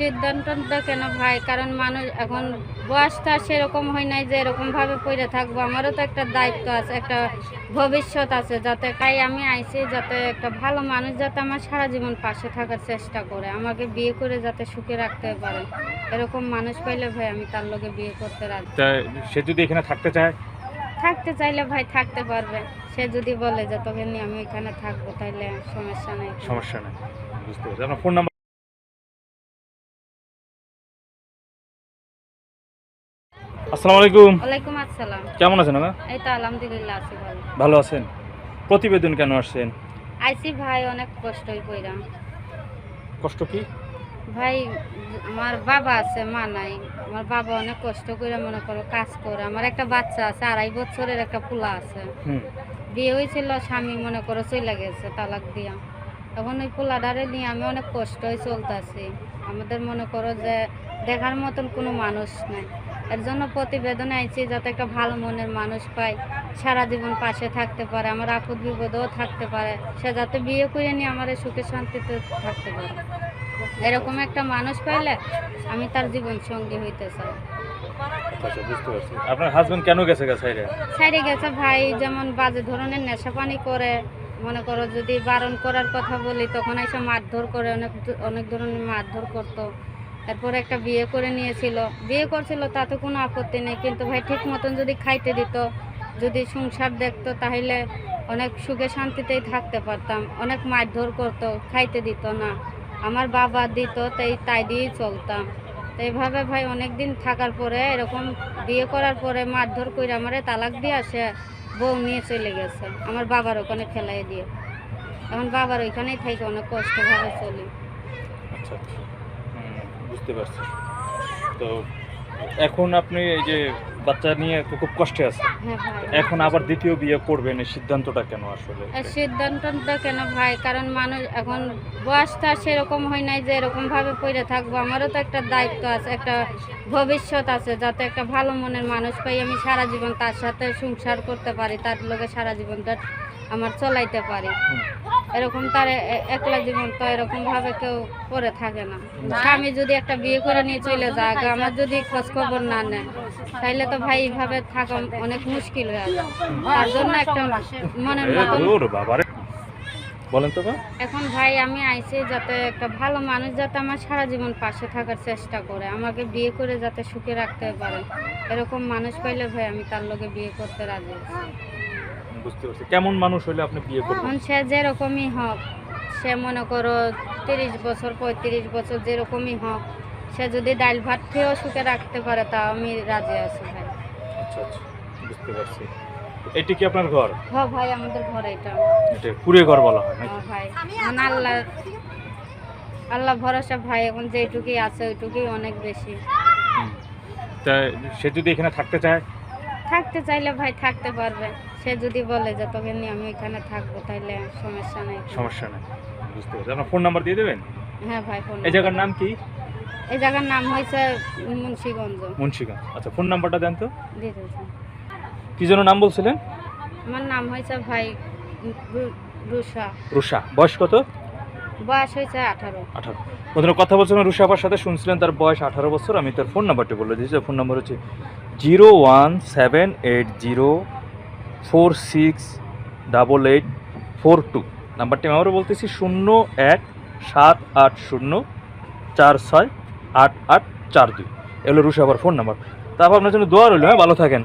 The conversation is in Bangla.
সিদ্ধান্তটা কেন ভাই? কারণ মানুষ এখন বয়সটা সেরকম হয় নাই যে এরকম ভাবে পড়ে থাকব। আমারও তো একটা দায়িত্ব আছে একটা ভবিষ্যৎ আছে যাতে তাই আমি আইছি যাতে একটা ভালো মানুষ যাতে আমার সারা জীবন পাশে থাকার চেষ্টা করে আমাকে বিয়ে করে যাতে সুখে রাখতে পারে। এরকম মানুষ পাইলে ভাই আমি তার লগে বিয়ে করতে তা সে যদি এখানে থাকতে চায়? থাকতে চাইলে ভাই থাকতে পারবে। সে যদি বলে যে তোকে নিয়ে আমি এখানে থাকব তাইলে সমস্যা নেই। সমস্যা নেই বুঝতে পারছি। আপনার ফোন নাম্বার আসসালামু আলাইকুম। ওয়ালাইকুম আসসালাম। কেমন আছেন আপা এই তো আলহামদুলিল্লাহ আছি ভালো। ভালো আছেন? প্রতিবেদন কেন আসছেন? আইসি ভাই অনেক কষ্টই কইরাম কষ্ট কি? ভাই আমার বাবা আছে মা নাই। আমার বাবা অনেক কষ্ট করে মনে করো কাজ করে। আমার একটা বাচ্চা আছে আড়াই বছরের একটা পোলা আছে। বিয়ে হয়েছিল স্বামী মনে করো চলে গেছে তালাক দিয়া। এখন ওই পোলাডারে নিয়ে আমি অনেক কষ্টই চলতেছি। আমাদের মনে করো যে দেখার মতন কোনো মানুষ নাই। এর জন্য প্রতিবেদনে আইছি যাতে একটা ভালো মনের মানুষ পাই সারা জীবন পাশে থাকতে পারে আমার আপদ বিপদেও থাকতে পারে। সে যাতে বিয়ে করে নিয়ে আমার সুখে শান্তিতে থাকতে পারে। এরকম একটা মানুষ পাইলে আমি তার জীবন সঙ্গী হইতে চাই। আচ্ছা আপনার হাজবেন্ড কেন গেছে সাইডে গেছে ভাই যেমন বাজে ধরনের নেশা পানি করে। মনে করো যদি বারণ করার কথা বলি তখন এসে মারধর করে অনেক অনেক ধরনের মারধর করতো। তারপরে একটা বিয়ে করে নিয়েছিল। বিয়ে করছিল, তাতে কোনো আপত্তি নেই, কিন্তু ভাই ঠিক মতন যদি খাইতে দিত, যদি সংসার দেখতো, তাহলে অনেক সুখে শান্তিতেই থাকতে পারতাম। অনেক মারধর করতো, খাইতে দিত না। আমার বাবা দিত, তাই তাই দিয়েই চলতাম। তো এইভাবে ভাই অনেক দিন থাকার পরে, এরকম বিয়ে করার পরে মারধর করে আমারে তালাক দিয়ে আসে, বউ নিয়ে চলে গেছে, আমার বাবার ওখানে ফেলাই দিয়ে। এখন বাবার ওইখানেই থেকে, অনেক কষ্টভাবে চলি। আচ্ছা আচ্ছা। বুঝতে পারছি। তো এখন আপনি এই যে বাচ্চা নিয়ে তো খুব কষ্টে আছে হ্যাঁ এখন আবার দ্বিতীয় বিয়ে করবেন এই সিদ্ধান্তটা কেন আসলে? সিদ্ধান্তটা কেন ভাই? কারণ মানুষ এখন বয়সটা সেরকম হয় নাই যে এরকম ভাবে পড়ে থাকব। আমারও তো একটা দায়িত্ব আছে একটা ভবিষ্যৎ আছে যাতে একটা ভালো মনের মানুষ পাই আমি সারা জীবন তার সাথে সংসার করতে পারি তার লোকে সারা জীবনটা আমার চলাইতে পারি। এরকম তার একলা জীবন তো এরকম ভাবে কেউ করে থাকে না। স্বামী যদি একটা বিয়ে করে নিয়ে চলে যায় আমার যদি খোঁজ খবর না নেয় তাহলে তো ভাই এইভাবে থাকা অনেক মুশকিল হয়ে যায়। তার জন্য একটা মনের এ মতন বলেন তো এখন ভাই আমি আইছি যাতে একটা ভালো মানুষ যাতে আমার সারা জীবন পাশে থাকার চেষ্টা করে আমাকে বিয়ে করে যাতে সুখে রাখতে পারে। এরকম মানুষ পাইলে ভাই আমি তার লগে বিয়ে করতে রাজি। বুঝতে পারছি। কেমন মানুষ হলে আপনি বিয়ে করবেন? সে যেরকমই হোক সে মনে করো তিরিশ বছর পঁয়ত্রিশ বছর যেরকমই হোক সে যদি ডাল ভাত খেয়েও সুখে রাখতে পারে তা আমি রাজি আছি ভাই। আচ্ছা আচ্ছা বুঝতে পারছি। এটি কি আপনার ঘর? হ ভাই আমাদের ঘরে এটা। এটা কুড়ে ঘর বলা হয় নাকি? ভাই এখন আল্লাহ আল্লাহ ভরসা ভাই এখন যেটুকুই আছে ওইটুকুই অনেক বেশি। তা সে যদি এখানে থাকতে চায়? থাকতে চাইলে ভাই থাকতে পারবে। সে যদি বলে যে তোকে নিয়ে আমি এখানে থাকব তাহলে সমস্যা নেই। সমস্যা নেই। বুঝতে পারছি। আপনার ফোন নাম্বার দিয়ে দেবেন? হ্যাঁ ভাই ফোন এই জায়গার নাম কি? এই জায়গার নাম হয়েছে মুন্সিগঞ্জ। মুন্সিগঞ্জ। আচ্ছা ফোন নাম্বারটা দেন তো। দিতেছে কি যেন নাম বলছিলেন? আমার নাম হয়েছে ভাই রুষা। রুষা। বয়স কত? বয়স হয়েছে আঠারো। আঠারো। বন্ধুরা কথা বলছিলাম রুষা আপার সাথে শুনছিলেন তার বয়স আঠারো বছর। আমি তার ফোন নাম্বারটি বলে দিয়েছি। ফোন নাম্বার হচ্ছে zero one seven eight zero four six double eight four two নাম্বারটি আমি আবারও বলতেছি শূন্য এক সাত আট শূন্য চার ছয় আট আট চার দুই। এগুলো রুষা আবার ফোন নাম্বার তারপর আপনার জন্য দোয়া রইল হ্যাঁ? ভালো থাকেন।